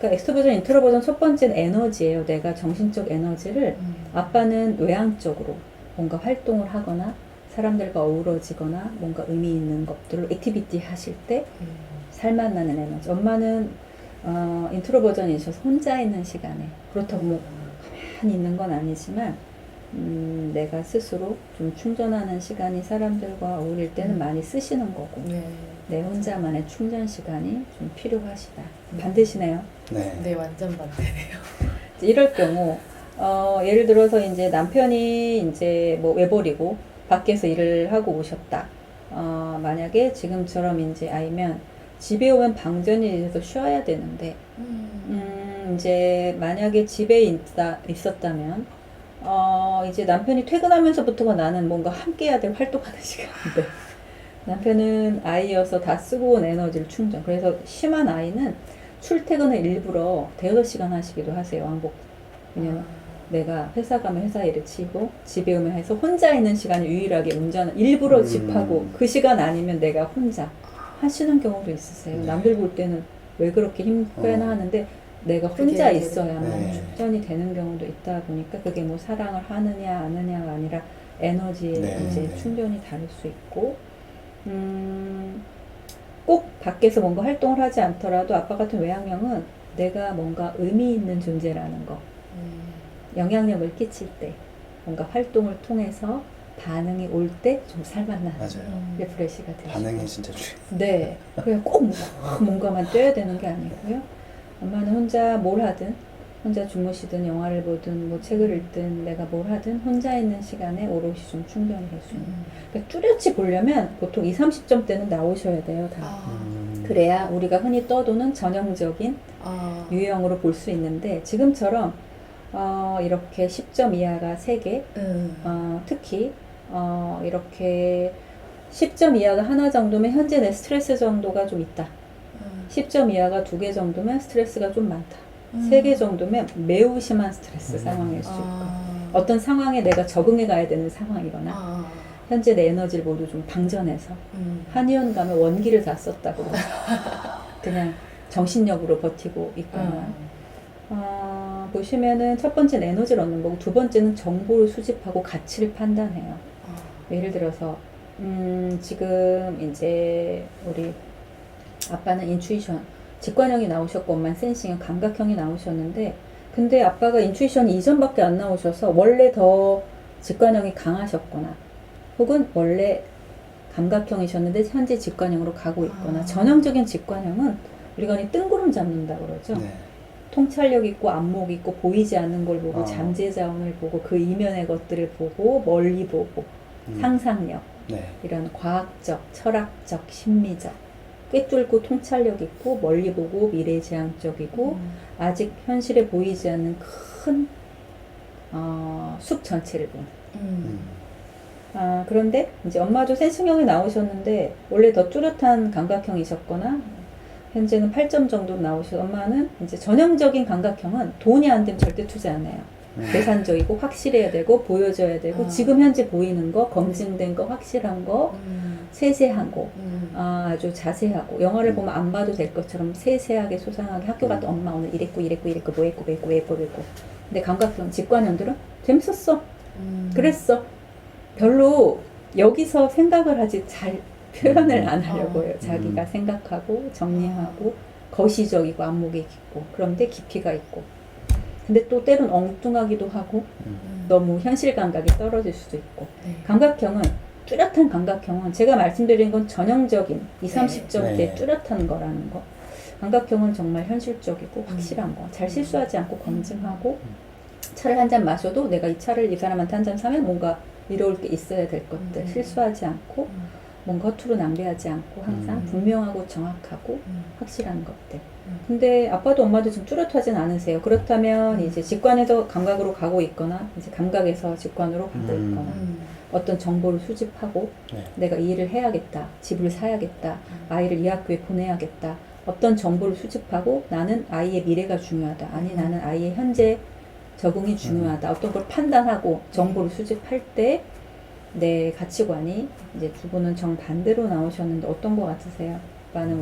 그러니까 엑스트로버전, 인트로버전 첫 번째는 에너지예요. 내가 정신적 에너지를 음. 아빠는 외향적으로 뭔가 활동을 하거나 사람들과 어우러지거나 뭔가 의미 있는 것들로 액티비티 하실 때 음. 살맛나는 에너지. 엄마는 어, 인트로버전이셔서 혼자 있는 시간에 그렇다고 뭐 가만히 있는 건 아니지만 음, 내가 스스로 좀 충전하는 시간이 사람들과 어울릴 때는 음. 많이 쓰시는 거고 네. 내 혼자만의 충전 시간이 좀 필요하시다. 음. 반드시네요. 네. 네, 완전 반대네요. 이럴 경우 어, 예를 들어서 이제 남편이 이제 뭐 외벌이고 밖에서 일을 하고 오셨다. 어, 만약에 지금처럼 이제 아이면 집에 오면 방전이 돼서 쉬어야 되는데 음. 음, 이제 만약에 집에 있다, 있었다면 어, 이제 남편이 퇴근하면서부터가 나는 뭔가 함께 해야 될 활동하는 시간인데 남편은 아이여서 다 쓰고 온 에너지를 충전. 그래서 심한 아이는 출퇴근을 일부러 대여섯 시간 하시기도 하세요. 왕복. 왜냐면 내가 회사 가면 회사 일을 치고 집에 오면 해서 혼자 있는 시간이 유일하게 운전을 일부러 음. 집하고 그 시간 아니면 내가 혼자 하시는 경우도 있으세요. 네. 남들 볼 때는 왜 그렇게 힘빼나 어. 하는데 내가 혼자 있어야만 네. 충전이 되는 경우도 있다 보니까 그게 뭐 사랑을 하느냐 아느냐가 아니라 에너지의 네, 이제 네. 충전이 다를 수 있고 음, 꼭 밖에서 뭔가 활동을 하지 않더라도 아빠 같은 외향형은 내가 뭔가 의미 있는 존재라는 거 음. 영향력을 끼칠 때 뭔가 활동을 통해서 반응이 올 때 좀 살맛나는 맞아요. 음. 리프레시가 되죠. 반응이 진짜 중요. 네. 그냥 꼭 뭔가- 뭔가만 떼야 되는 게 아니고요. 엄마는 혼자 뭘 하든, 혼자 주무시든 영화를 보든 뭐 책을 읽든 내가 뭘 하든 혼자 있는 시간에 오롯이 좀 충전이 될수 있는. 음. 그러니까 뚜렷이 보려면 보통 2, 30점대는 나오셔야 돼요. 다. 아. 음. 그래야 우리가 흔히 떠도는 전형적인 아. 유형으로 볼 수 있는데 지금처럼 어, 이렇게 10점 이하가 3개, 음. 어, 특히 어, 이렇게 10점 이하가 하나 정도면 현재 내 스트레스 정도가 좀 있다. 음. 10점 이하가 두 개 정도면 스트레스가 좀 많다. 음. 세개 정도면 매우 심한 스트레스 음. 상황일 수 있고 아. 어떤 상황에 내가 적응해 가야 되는 상황이거나 아. 현재 내 에너지를 모두 좀 방전해서 음. 한의원 가면 원기를 다 썼다고 그냥 정신력으로 버티고 있거나 음. 어, 보시면은 첫 번째는 에너지를 얻는 거고 두 번째는 정보를 수집하고 가치를 판단해요. 아. 예를 들어서 음, 지금 이제 우리 아빠는 인투이션 직관형이 나오셨고 엄마는 센싱형 감각형이 나오셨는데 근데 아빠가 인투이션이 이전밖에 안 나오셔서 원래 더 직관형이 강하셨거나 혹은 원래 감각형이셨는데 현재 직관형으로 가고 있거나 아. 전형적인 직관형은 우리가 흔히 뜬구름 잡는다 그러죠. 네. 통찰력 있고 안목 있고 보이지 않는 걸 보고 아. 잠재 자원을 보고 그 이면의 것들을 보고 멀리 보고 음. 상상력 네. 이런 과학적, 철학적, 심리적 꿰뚫고 통찰력 있고 멀리 보고 미래지향적이고 음. 아직 현실에 보이지 않는 큰 어, 숲 전체를 보는. 음. 음. 아, 그런데 이제 엄마도 센스형이 나오셨는데 원래 더 뚜렷한 감각형이셨거나 현재는 8점 정도 나오셔. 엄마는 이제 전형적인 감각형은 돈이 안 되면 절대 투자 안 해요. 음. 계산적이고 확실해야 되고 보여줘야 되고 아. 지금 현재 보이는 거 검증된 거 확실한 거 음. 세세한 거 음. 아, 아주 자세하고 영화를 음. 보면 안 봐도 될 것처럼 세세하게 소상하게 학교 갔다 음. 엄마 오늘 이랬고 이랬고 이랬고 뭐 했고 뭐 했고 뭐 했고 뭐 했고 근데 감각형 직관형들은 재밌었어 음. 그랬어 별로 여기서 생각을 하지 잘 표현을 안 하려고 어. 해요 자기가 음. 생각하고 정리하고 거시적이고 안목이 깊고 그런데 깊이가 있고 근데 또 때론 엉뚱하기도 하고 음. 너무 현실 감각이 떨어질 수도 있고 네. 감각형은 뚜렷한 감각형은 제가 말씀드린 건 전형적인 2, 네. 30점대 네. 뚜렷한 거라는 거. 감각형은 정말 현실적이고 음. 확실한 거. 잘 실수하지 않고 검증하고 음. 차를 한 잔 마셔도 내가 이 차를 이 사람한테 한 잔 사면 뭔가 이로울 게 있어야 될 것들. 음. 실수하지 않고 음. 뭔가 허투루 낭비하지 않고 항상 음. 분명하고 정확하고 음. 확실한 것들. 음. 근데 아빠도 엄마도 좀 뚜렷하진 않으세요. 그렇다면 음. 이제 직관에서 감각으로 가고 있거나 이제 감각에서 직관으로 가고 음. 있거나 음. 어떤 정보를 수집하고 네. 내가 이 일을 해야겠다. 집을 사야겠다. 음. 아이를 이 학교에 보내야겠다. 어떤 정보를 수집하고 나는 아이의 미래가 중요하다. 아니 음. 나는 아이의 현재 적응이 중요하다. 어떤 걸 판단하고 정보를 수집할 때 내 가치관이 이제 두 분은 정반대로 나오셨는데 어떤 거 같으세요?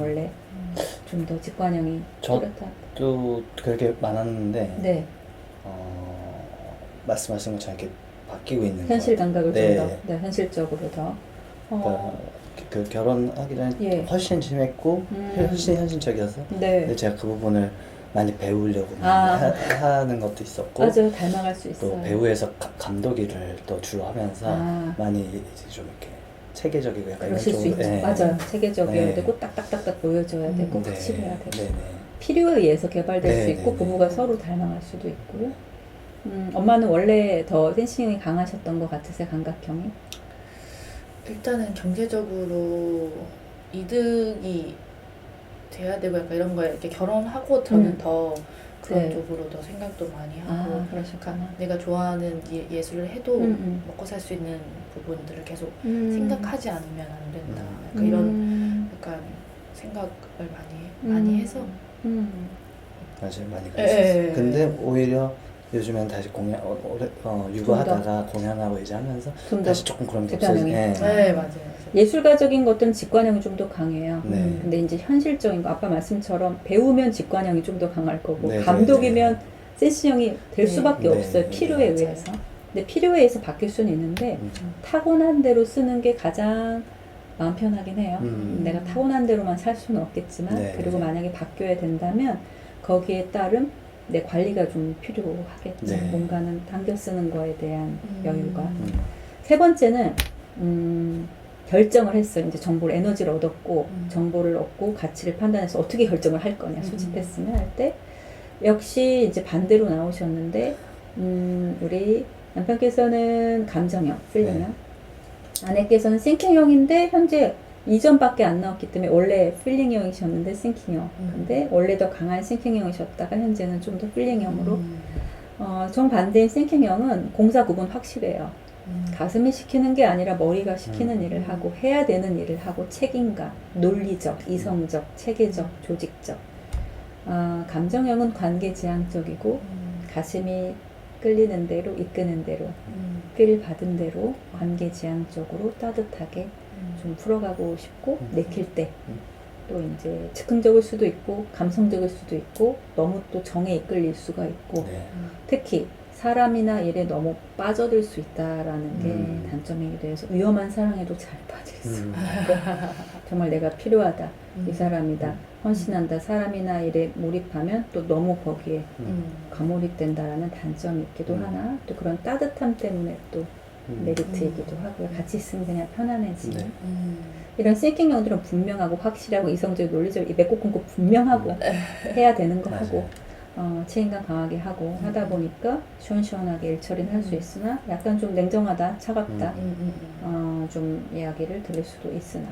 원래 음. 좀더 직관형이 저- 뚜렷한 또 그렇게 많았는데 네. 어, 말씀하신 것처럼 이렇게 바뀌고 있는 현실 것 같아요. 감각을 네. 좀 더, 네, 현실적으로 더. 그러니까 어, 그 결혼하기 전에 예. 훨씬 심했고 음. 훨씬 현실적이어서 네. 근데 제가 그 부분을 많이 배우려고 아. 하, 는 것도 있었고 맞아요. 닮아갈 수 있어요. 또 배우에서 가- 감독 일을 또 주로 하면서 아. 많이 이제 좀 이렇게 체계적이고 약간 그러실 수 쪽으로, 있죠. 예. 맞아요. 체계적이어야 네. 되고 딱딱딱딱 보여줘야 되고 네. 확실해야 되고 네네. 필요에 의해서 개발될 네, 수 있고 네, 부부가 네. 서로 닮아갈 수도 있고요. 음, 엄마는 원래 더 센싱이 강하셨던 것 같으세요, 감각형이? 일단은 경제적으로 이득이 돼야 되고 약간 이런 거에 이렇게 결혼하고 저는 음. 더 그런 네. 쪽으로 더 생각도 많이 하고 아, 그러셨구나. 내가 좋아하는 예, 예술을 해도 음, 음. 먹고 살 수 있는 부분들을 계속 음. 생각하지 않으면 안 된다. 음. 약간 이런 음. 약간 생각을 많이 해- 음. 많이 해서 음. 맞아요 많이 예, 그랬었어요. 예, 예. 근데 오히려 요즘엔 다시 공연 어, 오래, 어, 육아하다가 공연하고 이제 하면서 다시 조금 그런 게 대단형이. 없어지. 네 맞아요. 예술가적인 것들은 직관형이 좀 더 강해요. 네. 근데 이제 현실적인 거 아까 말씀처럼 배우면 직관형이 좀 더 강할 거고 네, 네, 감독이면 센스형이 될 네. 수밖에 네, 없어요. 네, 필요에. 의해서. 근데 필요에 의해서 바뀔 수는 있는데 음. 타고난 대로 쓰는 게 가장 마음 편하긴 해요. 음. 내가 타고난 대로만 살 수는 없겠지만 네. 그리고 만약에 바뀌어야 된다면 거기에 따른 내 관리가 좀 필요하겠죠. 네. 뭔가는 당겨 쓰는 거에 대한 음. 여유가. 음. 세 번째는 음, 결정을 했어요. 이제 정보를 에너지를 얻었고 음. 정보를 얻고 가치를 판단해서 어떻게 결정을 할 거냐 음. 수집했으면 할 때 역시 이제 반대로 나오셨는데 음, 우리 남편께서는 감정형, 필링형 네. 아내께서는 싱킹형인데 현재 이전밖에 안 나왔기 때문에 원래 필링형이셨는데 싱킹형 음. 근데 원래 더 강한 싱킹형이셨다가 현재는 좀 더 필링형으로 음. 어, 정반대인 싱킹형은 공사 구분 확실해요. 음. 가슴이 시키는 게 아니라 머리가 시키는 음. 일을 하고 해야 되는 일을 하고 책임감, 논리적, 이성적, 체계적, 조직적. 아, 감정형은 관계 지향적이고 음. 가슴이 끌리는 대로 이끄는 대로 음. 필 받은 대로 관계 지향적으로 따뜻하게 음. 좀 풀어가고 싶고 음. 내킬 때 음. 또 이제 즉흥적일 수도 있고 감성적일 수도 있고 너무 또 정에 이끌릴 수가 있고 네. 특히 사람이나 일에 너무 빠져들 수 있다라는 게 음. 단점이기도 해서 위험한 사랑에도 잘 빠질 수 음. 정말 내가 필요하다 음. 이 사람이다 헌신한다 사람이나 일에 몰입하면 또 너무 거기에 음. 과몰입된다라는 단점이 있기도 음. 하나 또 그런 따뜻함 때문에 또 음. 메리트이기도 하고요 같이 있으면 그냥 편안해지는 네. 음. 이런 싱킹형들은 분명하고 확실하고 이성적 논리적 이 맺고 끊고 분명하고 해야 되는 거 맞아요. 하고 어, 책임감 강하게 하고 하다 보니까 시원시원하게 일 처리는 할수 음. 있으나 약간 좀 냉정하다 차갑다 음. 음. 음. 어, 좀 이야기를 들을 수도 있으나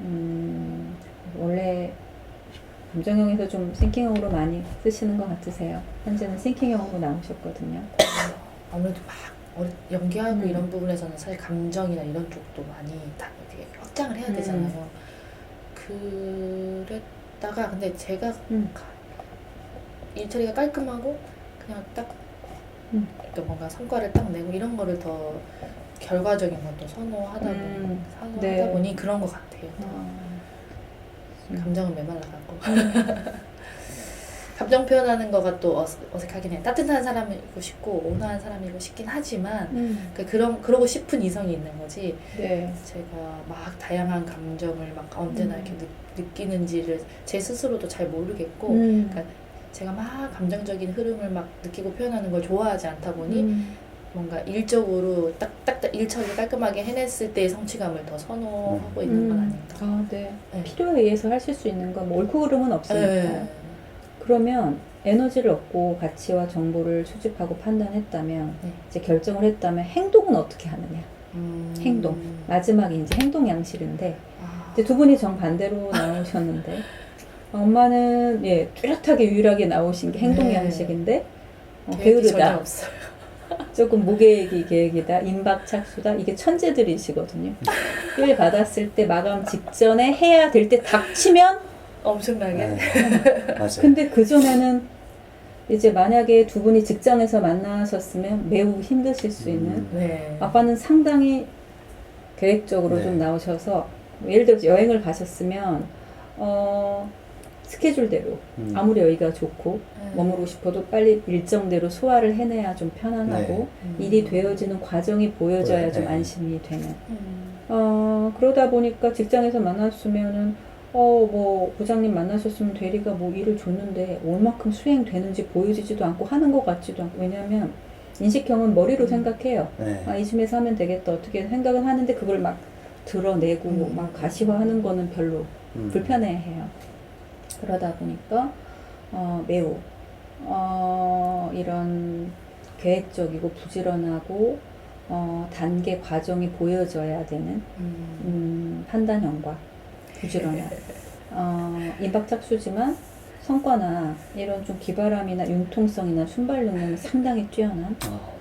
음, 원래 감정형에서 좀 싱킹형으로 많이 쓰시는 것 같으세요 현재는 싱킹형으로 나오셨거든요 아무래도 막 어- 연기하고 음. 이런 부분에서는 사실 감정이나 이런 쪽도 많이 다 되게 확장을 해야 음. 되잖아요. 그랬다가 근데 제가 음. 일 처리가 깔끔하고 그냥 딱 음. 그러니까 뭔가 성과를 딱 내고 이런 거를 더 결과적인 것도 선호하다 보니 음. 선호하다 네. 보니 그런 것 같아요. 어, 음. 감정은 메말라 갖고 감정 표현하는 거가 또 어색, 어색하긴 해. 따뜻한 사람이고 싶고 온화한 사람이고 싶긴 하지만 음. 그 그런 그러고 싶은 이성이 있는 거지. 네. 제가 막 다양한 감정을 막 언제나 음. 이렇게 느, 느끼는지를 제 스스로도 잘 모르겠고 음. 그러니까 제가 막 감정적인 흐름을 막 느끼고 표현하는 걸 좋아하지 않다 보니 음. 뭔가 일적으로 딱딱딱 일처리 깔끔하게 해냈을 때의 성취감을 더 선호하고 있는 건 음. 아닌가. 아, 네. 네. 필요에 의해서 하실 수 있는 건 뭐 옳고 그름은 없으니까. 네. 그러면 에너지를 얻고 가치와 정보를 수집하고 판단했다면 네. 이제 결정을 했다면 행동은 어떻게 하느냐? 음. 행동. 마지막에 이제 행동 양식인데 아. 이제 두 분이 정 반대로 나오셨는데 엄마는 예 뚜렷하게 유일하게 나오신 게 행동 네. 양식인데 어, 게으르다, 없어요. 조금 무계획이 계획이다, 임박착수다 이게 천재들이시거든요. 일 받았을 때 마감 직전에 해야 될 때 닥치면 엄청나게. 네. 맞아요. 근데 그 전에는 이제 만약에 두 분이 직장에서 만나셨으면 매우 힘드실 수 있는 음. 네. 아빠는 상당히 계획적으로 네. 좀 나오셔서 뭐 예를 들어서 여행을 가셨으면 어 스케줄대로 음. 아무리 여기가 좋고 음. 머무르고 싶어도 빨리 일정대로 소화를 해내야 좀 편안하고 음. 일이 되어지는 과정이 보여져야 네, 좀 네. 안심이 되는. 음. 어, 그러다 보니까 직장에서 만났으면은, 어, 뭐, 부장님 만나셨으면 대리가 뭐 일을 줬는데, 얼마큼 수행되는지 보여지지도 않고 하는 것 같지도 않고, 왜냐면, 인식형은 머리로 음. 생각해요. 네. 아, 이쯤에서 하면 되겠다. 어떻게 생각은 하는데, 그걸 막 드러내고, 음. 막 가시화하는 거는 별로 음. 불편해해요. 그러다 보니까 어, 매우 어, 이런 계획적이고 부지런하고 어, 단계 과정이 보여져야 되는 음. 음, 판단형과 부지런함. 어, 임박작수지만 성과나 이런 좀 기발함이나 융통성이나 순발 능력이 상당히 뛰어난 아, 좀.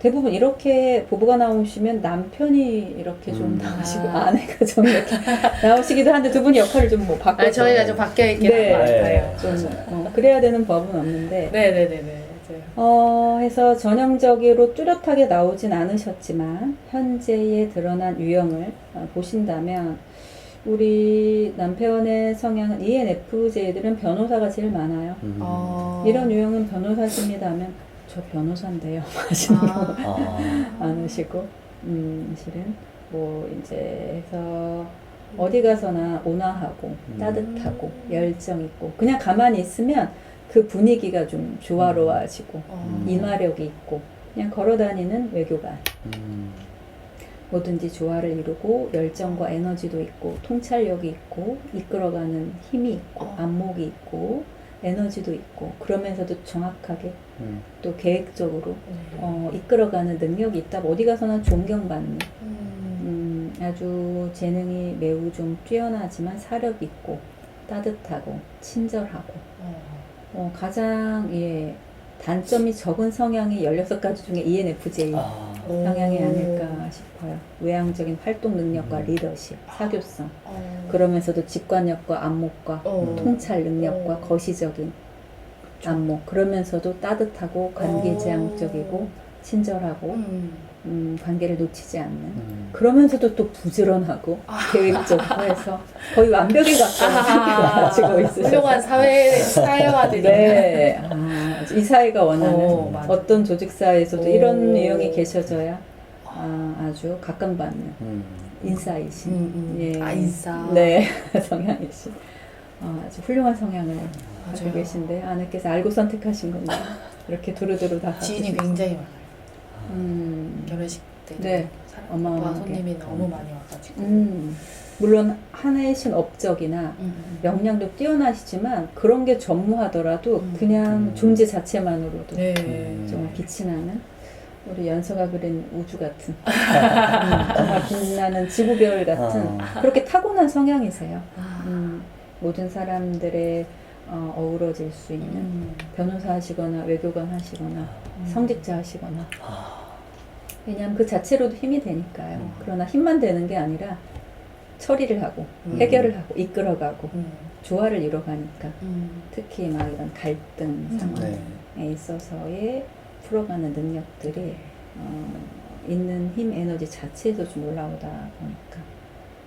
대부분 이렇게 부부가 나오시면 남편이 이렇게 좀 음. 나오시고 아. 아 내가 좀 이렇게 나오시기도 한데 두 분이 역할을 좀 뭐 바꿔서 아니, 저희가 좀 바뀌어 있긴 네. 한것 같아요. 좀 어, 그래야 되는 법은 없는데 네네네네. 맞아요. 어, 해서 전형적으로 뚜렷하게 나오진 않으셨지만 현재에 드러난 유형을 어, 보신다면 우리 남편의 성향은 ENFJ들은 변호사가 제일 많아요. 음. 어. 이런 유형은 변호사십니다 하면 저 변호사인데요 하시는 분 아. 아. 많으시고 음, 실은 뭐 이제 해서 어디 가서나 온화하고 음. 따뜻하고 열정 있고 그냥 가만히 있으면 그 분위기가 좀 조화로워지고 어. 인화력이 있고 그냥 걸어다니는 외교관 음. 뭐든지 조화를 이루고 열정과 에너지도 있고 통찰력이 있고 이끌어가는 힘이 있고 어. 안목이 있고 에너지도 있고 그러면서도 정확하게 음. 또 계획적으로 네. 어, 이끌어가는 능력이 있다 어디 가서나 존경받는 음. 음, 아주 재능이 매우 좀 뛰어나지만 사력 있고 따뜻하고 친절하고 어. 어, 가장 예, 단점이 적은 성향이 16가지 중에 ENFJ 아. 성향이 오. 아닐까 싶어요. 외향적인 활동 능력과 음. 리더십, 사교성, 어. 그러면서도 직관력과 안목과 어. 통찰 능력과 어. 거시적인 안목, 그러면서도 따뜻하고 관계지향적이고 어. 친절하고 음. 음, 관계를 놓치지 않는 음. 그러면서도 또 부지런하고 계획적이고 해서 거의 완벽에 가까운 성격을 가지고 아. 훌륭한 사회 사회화들이 네, 아, 이 사회가 원하는 어, 맞아. 어떤 조직사에서도 오. 이런 유형이 계셔져야 아, 아주 각광받는 음. 인싸이신 음, 음. 예. 아 인싸. 네 성향이신 어, 아주 훌륭한 성향을 가지고 맞아요. 계신데 아내께서 알고 선택하신 건데 이렇게 두루두루 다 지인이 굉장히 많아요. 음, 결혼식 때 네. 와 손님이 너무 많이 와가지고. 음, 물론 하나이신 업적이나 음. 역량도 뛰어나시지만 그런 게 전무하더라도 음. 그냥 음. 존재 자체만으로도 네. 음. 정말 빛이 나는 우리 연서가 그린 우주 같은 음, 정말 빛나는 지구별 같은 아. 그렇게 타고난 성향이세요. 아. 음, 모든 사람들의 어, 어우러질 수 있는 음. 변호사 하시거나 외교관 하시거나 음. 성직자 하시거나 아. 왜냐하면 그 자체로도 힘이 되니까요. 음. 그러나 힘만 되는 게 아니라 처리를 하고 음. 해결을 하고 이끌어가고 음. 조화를 이뤄가니까 음. 특히 막 이런 갈등 음. 상황에 네. 있어서의 풀어가는 능력들이 어, 있는 힘 에너지 자체에서 좀 올라오다 보니까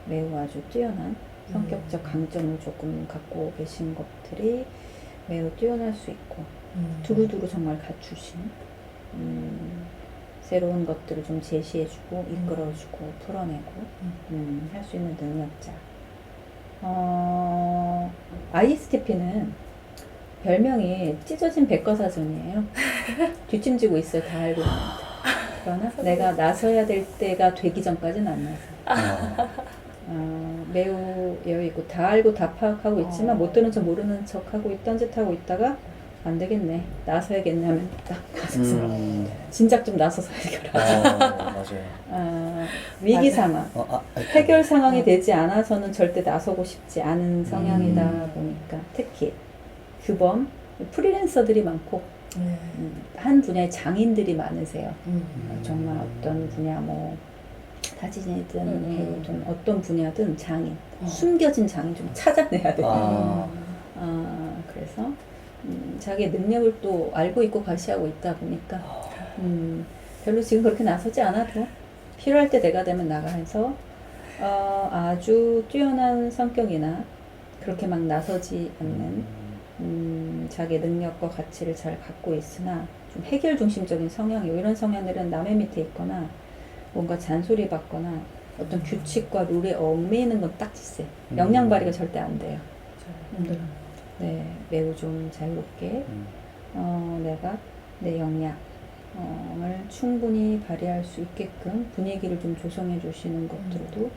매우 아주 뛰어난 성격적 강점을 조금 갖고 계신 것들이 매우 뛰어날 수 있고 음. 두루두루 정말 갖추신 음, 새로운 것들을 좀 제시해주고 이끌어주고 풀어내고 음. 음, 할 수 있는 능력자. 어, ISTP는 별명이 찢어진 백과사전이에요. 뒷짐지고 있어요. 다 알고 있는데. 그러나 내가 나서야 될 때가 되기 전까지는 안 나서. 아. 어, 매우 여유있고 다 알고 다 파악하고 있지만 어. 못 들은 척 모르는 척 하고 있던 짓 하고 있다가 안 되겠네 나서야겠네 하면 딱 가서서 음. 진작 좀 나서서 해결하자 아, 맞아요. 아, 위기 맞아요. 상황 어, 아, 아, 해결 상황이 어. 되지 않아서는 절대 나서고 싶지 않은 성향이다 음. 보니까 특히 규범 프리랜서들이 많고 네. 음, 한 분야의 장인들이 많으세요 음. 정말 어떤 분야 뭐 사진이든 음. 배우든 어떤 분야든 장인 어. 숨겨진 장인 좀 찾아내야 돼요. 아. 아, 그래서 음, 자기의 능력을 또 알고 있고 과시하고 있다 보니까 음, 별로 지금 그렇게 나서지 않아도 필요할 때 내가 되면 나가서 어, 아주 뛰어난 성격이나 그렇게 막 나서지 않는 음. 음, 자기 능력과 가치를 잘 갖고 있으나 좀 해결 중심적인 성향이고 이런 성향들은 남의 밑에 있거나 뭔가 잔소리 받거나 어떤 규칙과 룰에 얽매이는 건 딱지세. 음. 역량 발휘가 절대 안 돼요. 힘들어. 네, 매우 좀 자유롭게 음. 어, 내가 내 역량을 충분히 발휘할 수 있게끔 분위기를 좀 조성해 주시는 것들도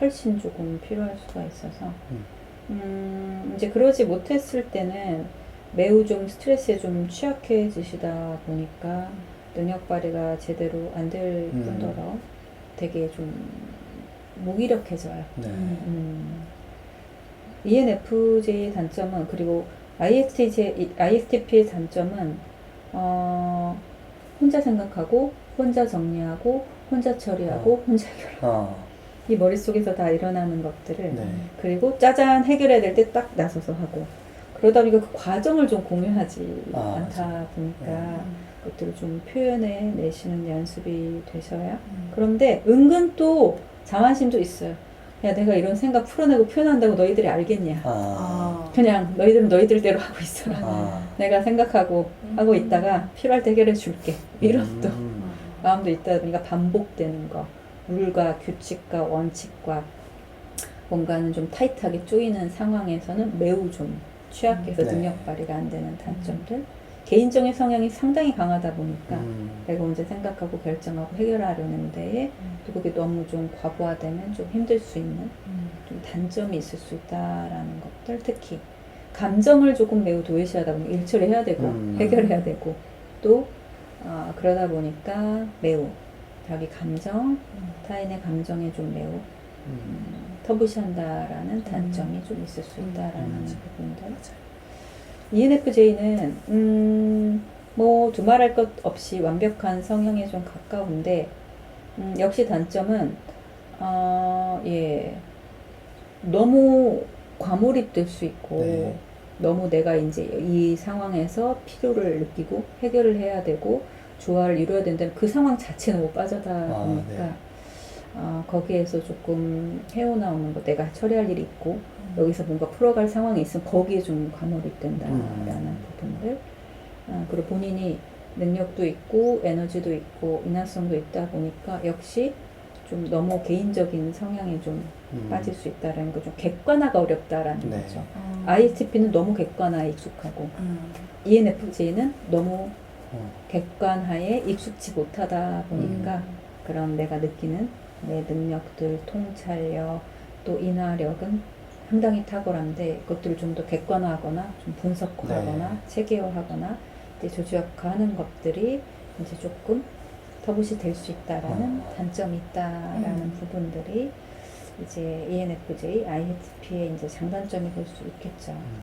훨씬 조금 필요할 수가 있어서 음. 음, 이제 그러지 못했을 때는 매우 좀 스트레스에 좀 취약해지시다 보니까 능력 발휘가 제대로 안될 음. 뿐더러 되게 좀 무기력해져요. 네. 음. ENFJ의 단점은 그리고 ISTJ, ISTP의 단점은 어, 혼자 생각하고 혼자 정리하고 혼자 처리하고 혼자 해결. 어. 이 머릿속에서 다 일어나는 것들을 네. 그리고 짜잔 해결해야 될 때 딱 나서서 하고 그러다 보니까 그 과정을 좀 공유하지 아, 않다 보니까 네. 그것들을 좀 표현해 내시는 연습이 되셔야 음. 그런데 은근 또 자만심도 있어요. 야 내가 이런 생각 풀어내고 표현한다고 너희들이 알겠냐? 아. 아. 그냥 너희들은 너희들대로 하고 있어라. 아. 내가 생각하고 음. 하고 있다가 필요할 때 해결해 줄게. 이런 또 음. 마음도 있다 보니까 반복되는 거. 룰과 규칙과 원칙과 뭔가는 좀 타이트하게 쪼이는 상황에서는 매우 좀 취약해서 네. 능력 발휘가 안 되는 단점들. 개인적인 성향이 상당히 강하다 보니까 음. 내가 먼저 생각하고 결정하고 해결하려는 데에 또 그게 너무 좀 과부하되면 좀 힘들 수 있는 음. 좀 단점이 있을 수 있다라는 것들 특히 감정을 조금 매우 도외시하다 보면 일처리 해야 되고 음. 해결해야 되고 또 아, 그러다 보니까 매우 자기 감정 음. 타인의 감정에 좀 매우 음. 음, 터부시한다라는 단점이 좀 있을 수 있다라는 음. 부분들 맞아요. ENFJ는 음, 뭐 두말할 것 없이 완벽한 성향에 좀 가까운데 음, 역시 단점은 어, 예 너무 과몰입될 수 있고 네. 너무 내가 이제 이 상황에서 필요를 느끼고 해결을 해야 되고 조화를 이루어야 된다면 그 상황 자체에 너무 빠져다 아, 보니까 네. 어, 거기에서 조금 헤어나오는 거 내가 처리할 일이 있고 음. 여기서 뭔가 풀어갈 상황이 있으면 거기에 좀 과몰입된다라는 음. 부분들 아, 그리고 본인이 능력도 있고 에너지도 있고 인화성도 있다 보니까 역시 좀 너무 개인적인 성향에 좀 음. 빠질 수 있다라는 거 좀 객관화가 어렵다라는 네. 거죠. 음. ISTP는 너무 객관화에 익숙하고 음. ENFJ는 너무 어. 객관화에 익숙치 못하다 보니까 음. 그런 내가 느끼는 내 능력들, 통찰력, 또 인화력은 상당히 탁월한데 그것들을 좀 더 객관화하거나 좀 분석하거나 네. 체계화하거나 이제 조직화하는 것들이 이제 조금 터부시 될 수 있다라는 어. 단점이 있다라는 음. 부분들이 이제 ENFJ, ISTP의 이제 장단점이 될 수 있겠죠. 음.